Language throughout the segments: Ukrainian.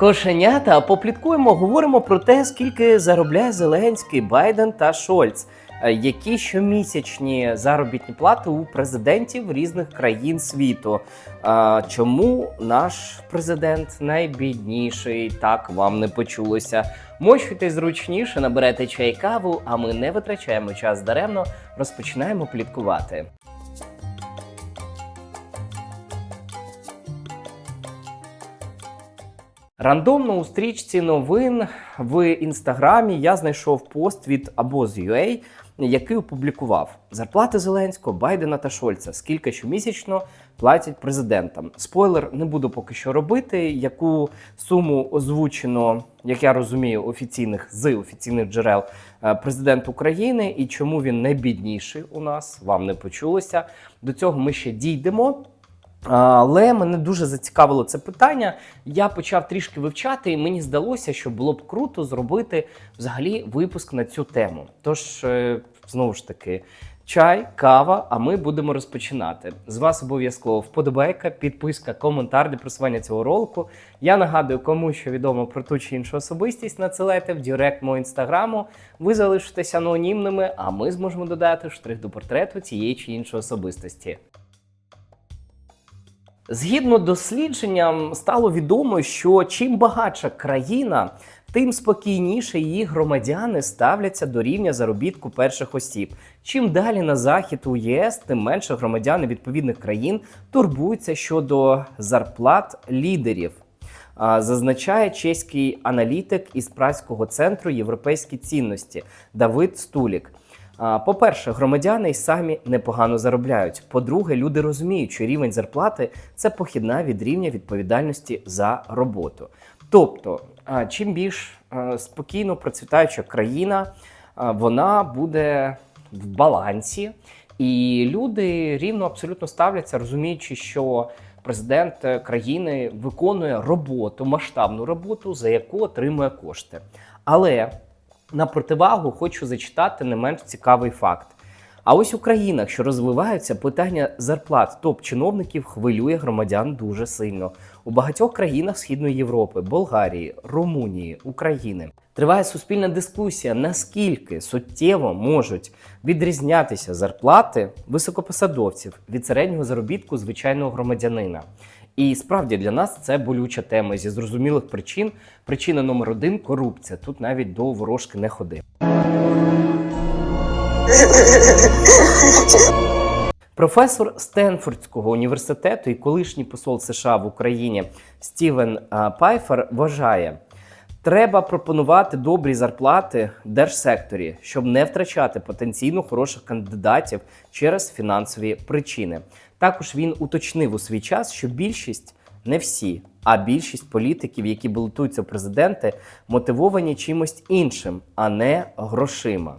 Кошенята, попліткуємо, говоримо про те, скільки заробляє Зеленський, Байден та Шольц. Е, Які щомісячні заробітні плати у президентів різних країн світу? А, Чому наш президент найбідніший? Так вам не почулося. Мощуйте зручніше, наберете чай каву, а ми не витрачаємо час даремно, розпочинаємо пліткувати. Рандомно у стрічці новин в інстаграмі я знайшов пост від Aboz.ua, який опублікував зарплати Зеленського, Байдена та Шольца. Скільки щомісячно платять президентам. Спойлер, не буду поки що робити. Яку суму озвучено, як я розумію, офіційних з офіційних джерел е, президент України і чому він найбідніший у нас вам не почулося. До цього ми ще дійдемо. Але мене дуже зацікавило це питання. Я почав трішки вивчати, і мені здалося, що було б круто зробити взагалі випуск на цю тему. Тож, е, знову ж таки, чай, кава, а ми будемо розпочинати. З вас обов'язково вподобайка, підписка, коментар для просування цього ролику. Я нагадую, кому що відомо про ту чи іншу особистість, надсилайте в директ мого інстаграму. Ви залишитеся анонімними, а ми зможемо додати штрих до портрету цієї чи іншої особистості. Згідно дослідженням, стало відомо, що чим багатша країна, тим спокійніше її громадяни ставляться до рівня заробітку перших осіб. Чим далі на захід у ЄС, тим менше громадяни відповідних країн турбуються щодо зарплат лідерів. Зазначає чеський аналітик із Празького центру європейські цінності Давид Стулік. По-перше, громадяни й самі непогано заробляють. По-друге, люди розуміють, що рівень зарплати це похідна від рівня відповідальності за роботу. Тобто, чим більш спокійно процвітаюча країна, вона буде в балансі, і люди рівно абсолютно ставляться, розуміючи, що президент е, країни виконує роботу, масштабну роботу, за яку отримує кошти. Але на противагу хочу зачитати не менш цікавий факт. А ось у країнах, що розвиваються, питання зарплат топ-чиновників хвилює громадян дуже сильно. У багатьох країнах Східної Європи, Болгарії, Румунії, України триває суспільна дискусія, наскільки суттєво можуть відрізнятися зарплати високопосадовців від середнього заробітку звичайного громадянина. І справді для нас це болюча тема зі зрозумілих причин. Причина номер один корупція. Тут навіть до ворожки не ходи. Професор Стенфордського університету і колишній посол США в Україні Стівен Пайфер вважає, треба пропонувати добрі зарплати держсекторі, щоб не втрачати потенційно хороших кандидатів через фінансові причини. Також він уточнив у свій час, що більшість. Не всі, а більшість політиків, які балотуються президенти, мотивовані чимось іншим, а не грошима.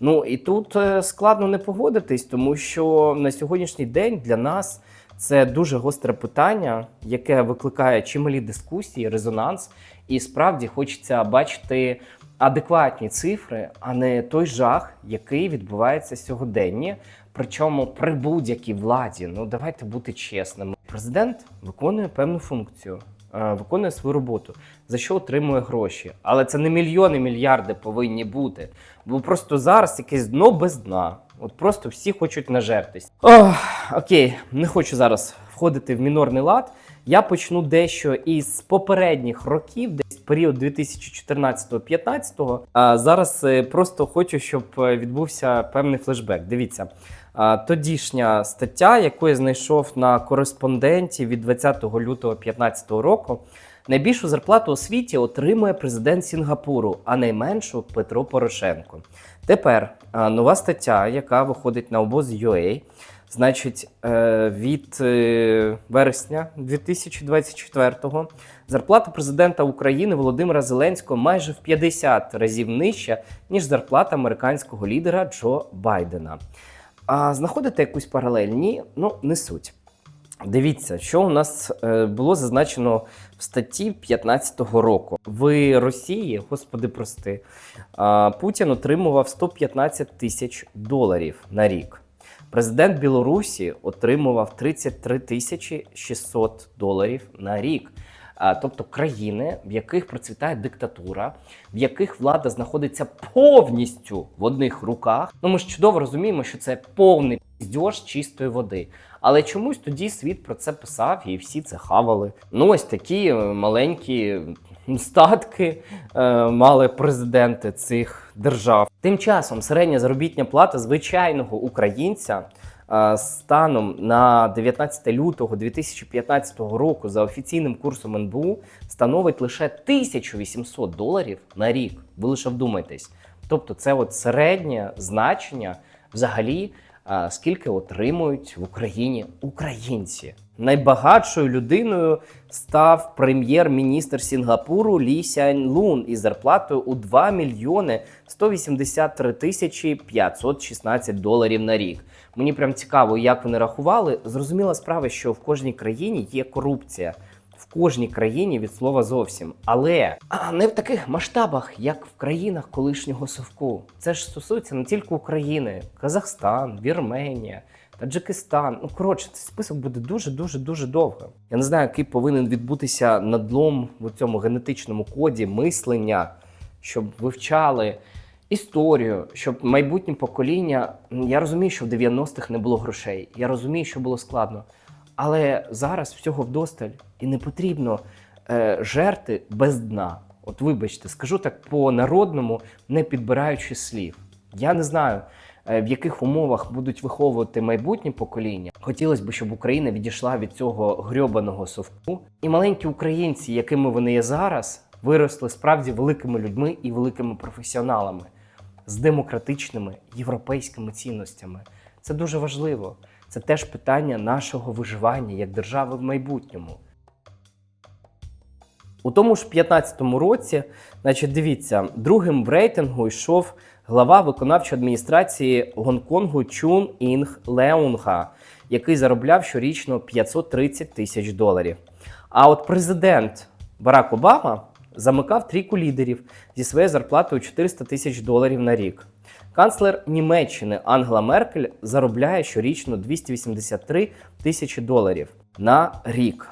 Ну і тут е, складно не погодитись, тому що на сьогоднішній день для нас це дуже гостре питання, яке викликає чималі дискусії, резонанс, і справді хочеться бачити адекватні цифри, а не той жах, який відбувається сьогоденні. Причому при будь-якій владі, ну давайте бути чесними. Президент виконує певну функцію, е, виконує свою роботу, за що отримує гроші. Але це не мільйони, мільярди повинні бути. Бо просто зараз якесь дно без дна. От просто всі хочуть нажертись. Ох, окей, не хочу зараз входити в мінорний лад. Я почну дещо із попередніх років, десь період 2014-2015. А зараз е, просто хочу, щоб е, відбувся певний флешбек. Дивіться. Тодішня стаття, яку я знайшов на кореспонденті від 20 лютого 2015 року. Найбільшу зарплату у світі отримує президент Сінгапуру, а найменшу Петро Порошенко. Тепер нова стаття, яка виходить на обоз.ua, значить, е, від е, вересня 2024-го зарплата президента України Володимира Зеленського майже в 50 разів нижча, ніж зарплата американського лідера Джо Байдена. А знаходите якусь паралель? Ні, ну не суть. Дивіться, що у нас е, було зазначено в статті 15-го року. В Росії, господи, прости, Путін отримував 115 тисяч доларів на рік. Президент Білорусі отримував 33 тисячі 600 доларів на рік. тобто країни, в яких процвітає диктатура, в яких влада знаходиться повністю в одних руках. Ну ми ж чудово розуміємо, що це повний піздьош чистої води. Але чомусь тоді світ про це писав і всі це хавали. Ну, ось такі е, маленькі статки е, мали президенти цих держав. Тим часом середня заробітня плата звичайного українця е, станом на 19 лютого 2015 року за офіційним курсом НБУ становить лише 1800 доларів на рік. Ви лише вдумайтесь. Тобто, це от середнє значення взагалі скільки отримують в Україні українці. Найбагатшою людиною став прем'єр-міністр Сінгапуру Лі Сянь Лун із зарплатою у 2 мільйони 183 тисячі 516 доларів на рік. Мені прям цікаво, як вони рахували. Зрозуміла справа, що в кожній країні є корупція. В кожній країні від слова зовсім, але а не в таких масштабах, як в країнах колишнього совку. Це ж стосується не тільки України, Казахстан, Вірменія, Таджикистан. Ну коротше, цей список буде дуже дуже дуже довго. Я не знаю, який повинен відбутися надлом в цьому генетичному коді мислення, щоб вивчали історію, щоб майбутнє покоління. Я розумію, що в 90-х не було грошей. Я розумію, що було складно. Але зараз всього вдосталь і не потрібно е, жерти без дна. От вибачте, скажу так по-народному, не підбираючи слів. Я не знаю, е, в яких умовах будуть виховувати майбутнє покоління. Хотілося б, щоб Україна відійшла від цього грьобаного совку. І маленькі українці, якими вони є зараз, виросли справді великими людьми і великими професіоналами з демократичними європейськими цінностями. Це дуже важливо. Це теж питання нашого виживання як держави в майбутньому. У тому ж 15-му році, значить, дивіться, другим в рейтингу йшов глава виконавчої адміністрації Гонконгу Чун Інг Леунга, який заробляв щорічно 530 тисяч доларів. А от президент Барак Обама замикав трійку лідерів зі своєю зарплатою 400 тисяч доларів на рік. Канцлер Німеччини Ангела Меркель заробляє щорічно 283 тисячі доларів на рік.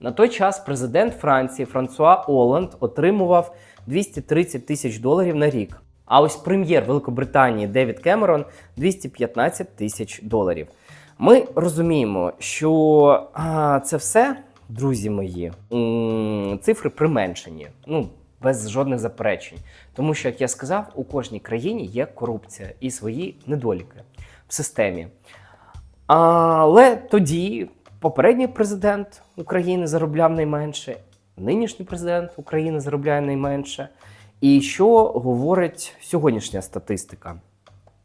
На той час президент Франції Франсуа Оланд отримував 230 тисяч доларів на рік. А ось прем'єр Великобританії Девід Кемерон 215 тисяч доларів. Ми розуміємо, що а, це все, друзі мої, цифри применшені. Ну, без жодних заперечень. Тому що, як я сказав, у кожній країні є корупція і свої недоліки в системі. Але тоді попередній президент України заробляв найменше, нинішній президент України заробляє найменше. І що говорить сьогоднішня статистика?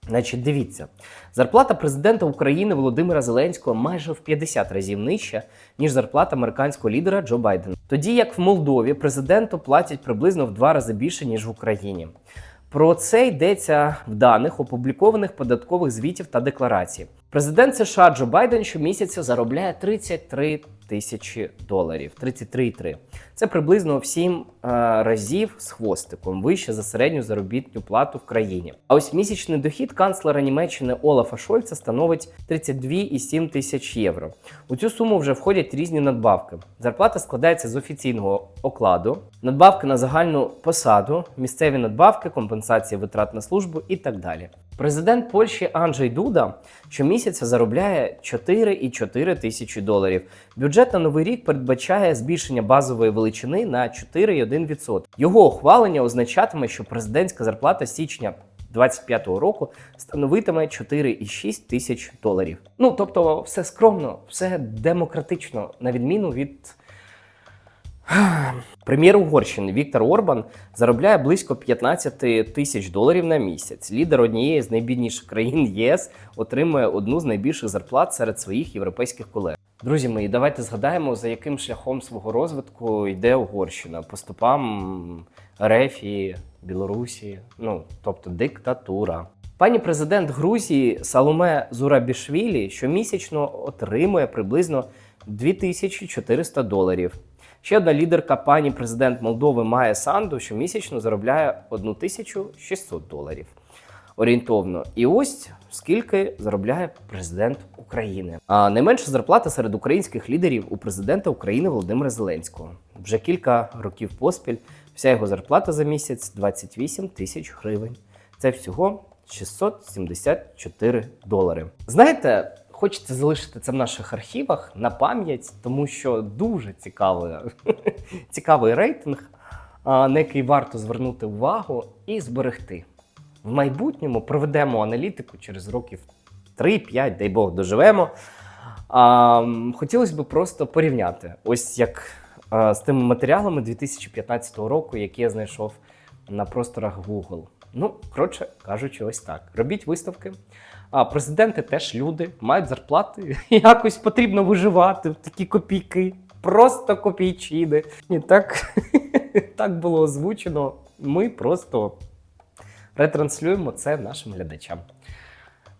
Значить, дивіться, зарплата президента України Володимира Зеленського майже в 50 разів нижча, ніж зарплата американського лідера Джо Байдена. Тоді як в Молдові президенту платять приблизно в два рази більше, ніж в Україні. Про це йдеться в даних, опублікованих податкових звітів та декларацій. Президент США Джо Байден щомісяця заробляє 33 тисячі доларів. 33,3. Це приблизно в 7 е, разів з хвостиком вище за середню заробітну плату в країні. А ось місячний дохід канцлера Німеччини Олафа Шольца становить 32,7 тисяч євро. У цю суму вже входять різні надбавки. Зарплата складається з офіційного окладу, надбавки на загальну посаду, місцеві надбавки, компенсації витрат на службу і так далі. Президент Польщі Анджей Дуда щомісяця заробляє 4,4 тисячі доларів. Бюджет на новий рік передбачає збільшення базової величини на 4,1%. Його ухвалення означатиме, що президентська зарплата січня 25-го року становитиме 4,6 тисяч доларів. Ну тобто, все скромно, все демократично, на відміну від. Прем'єр Угорщини Віктор Орбан заробляє близько 15 тисяч доларів на місяць. Лідер однієї з найбідніших країн ЄС отримує одну з найбільших зарплат серед своїх європейських колег. Друзі мої, давайте згадаємо, за яким шляхом свого розвитку йде Угорщина по стопам Рефії, Білорусі, ну тобто диктатура. Пані президент Грузії Саломе Зурабішвілі щомісячно отримує приблизно 2400 доларів. Ще одна лідерка, пані президент Молдови Майя Санду, щомісячно заробляє 1600 доларів. Орієнтовно. І ось скільки заробляє президент України. А найменша зарплата серед українських лідерів у президента України Володимира Зеленського. Вже кілька років поспіль. Вся його зарплата за місяць 28 тисяч гривень. Це всього 674 долари. Знаєте, хочеться залишити це в наших архівах на пам'ять, тому що дуже цікавий, цікавий рейтинг, на який варто звернути увагу і зберегти. В майбутньому проведемо аналітику через років 3-5, дай Бог, доживемо. А, хотілося б просто порівняти, ось як а, з тими матеріалами 2015 року, які я знайшов на просторах Google. Ну, коротше кажучи, ось так. Робіть виставки. А президенти теж люди, мають зарплати. Якось потрібно виживати такі копійки. Просто копійчини. І так, так було озвучено. Ми просто ретранслюємо це нашим глядачам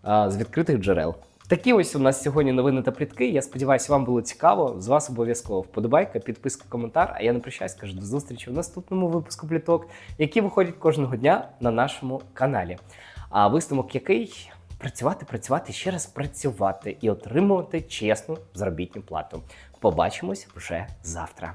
з відкритих джерел. Такі ось у нас сьогодні новини та плітки. Я сподіваюся, вам було цікаво. З вас обов'язково вподобайка, підписка, коментар. А я не прощаюсь, кажу до зустрічі в наступному випуску пліток, які виходять кожного дня на нашому каналі. А висновок який працювати, працювати, ще раз працювати і отримувати чесну заробітну плату. Побачимось вже завтра.